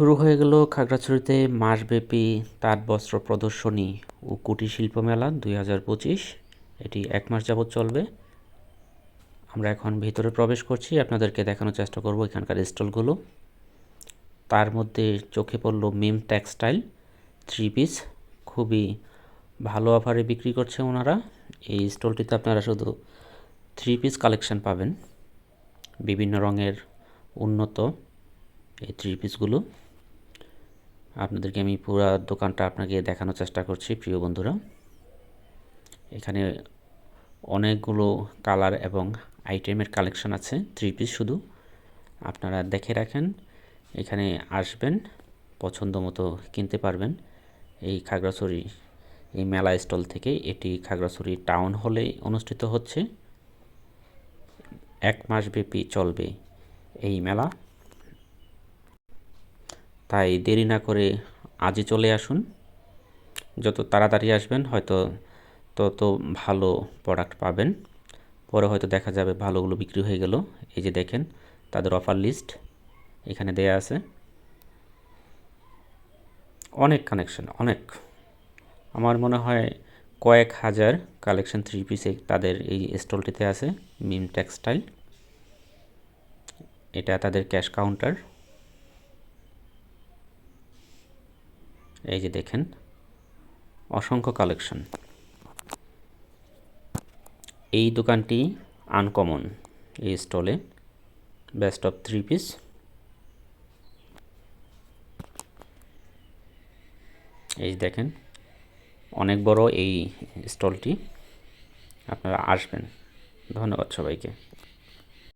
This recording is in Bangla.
শুরু হয়ে গেল খাগড়াছড়িতে মাসব্যাপী তাঁত বস্ত্র প্রদর্শনী ও কুটির শিল্প মেলা দুই হাজার পঁচিশ। এটি এক মাস যাবৎ চলবে। আমরা এখন ভিতরে প্রবেশ করছি। আপনাদেরকে দেখানোর চেষ্টা করব এখানকার স্টলগুলো। তার মধ্যে চোখে পড়ল মিম টেক্সটাইল থ্রি পিস। খুবই ভালো অফারে বিক্রি করছে ওনারা। এই স্টলটিতে আপনারা শুধু থ্রি পিস কালেকশন পাবেন। বিভিন্ন রঙের উন্নত এই থ্রি পিসগুলো। আপনাদেরকে আমি পুরো দোকানটা আপনাকে দেখানোর চেষ্টা করছি, প্রিয় বন্ধুরা। এখানে অনেকগুলো কালার এবং আইটেমের কালেকশন আছে থ্রি পিস শুধু। আপনারা দেখে রাখেন, এখানে আসবেন, পছন্দ মতো কিনতে পারবেন। এই খাগড়াছড়ি, এই মেলা স্টল থেকে এটি খাগড়াছড়ি টাউন হলে অনুষ্ঠিত হচ্ছে। এক মাস ব্যাপী চলবে এই মেলা। তাই দেরি না করে আজই চলে আসুন। যত তাড়াতাড়ি আসবেন, হয়তো তত ভালো প্রোডাক্ট পাবেন। পরে হয়তো দেখা যাবে ভালোগুলো বিক্রি হয়ে গেল। এই যে দেখেন, তাদের অফার লিস্ট এখানে দেয়া আছে। অনেক কানেকশন অনেক। আমার মনে হয় কয়েক হাজার কালেকশন থ্রি পিসে তাদের এই স্টলটিতে আছে মিম টেক্সটাইল এটা তাদের ক্যাশ কাউন্টার এই যে দেখেন, অসংখ্য কালেকশন এই দোকানটি আনকমন এই স্টলে বেস্ট অফ থ্রি পিস এই দেখেন, অনেক বড় এই স্টলটি আপনারা আসবেন। ধন্যবাদ সবাইকে।